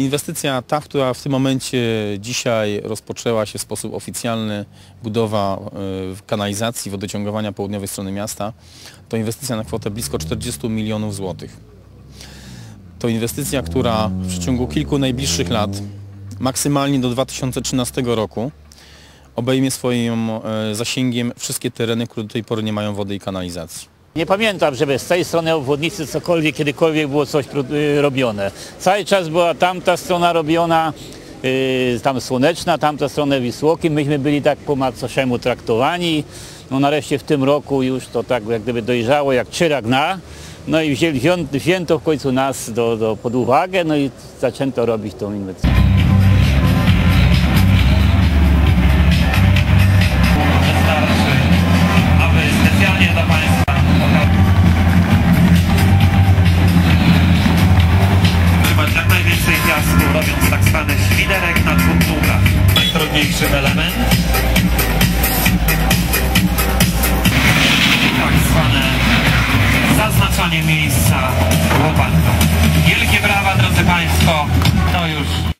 Inwestycja ta, która w tym momencie dzisiaj rozpoczęła się w sposób oficjalny, budowa y, kanalizacji, wodociągowania południowej strony miasta, to inwestycja na kwotę blisko 40 milionów złotych. To inwestycja, która w przeciągu kilku najbliższych lat, maksymalnie do 2013 roku, obejmie swoim e, zasięgiem wszystkie tereny, które do tej pory nie mają wody i kanalizacji. Nie pamiętam, żeby z tej strony obwodnicy cokolwiek, kiedykolwiek było coś y, robione. Cały czas była tamta strona robiona, yy, tam Słoneczna, tamta strona Wisłoki. Myśmy byli tak po macoszemu traktowani. No nareszcie w tym roku już to tak jak gdyby dojrzało jak czyrak. No i wzięli, wzięto w końcu nas do, do, pod uwagę, no i zaczęto robić tą inwestycję. Robiąc tak zwany świderek na dwóch długach. Najtrudniejszy element. Tak zwane zaznaczanie miejsca łopatką. Wielkie brawa, drodzy Państwo, to już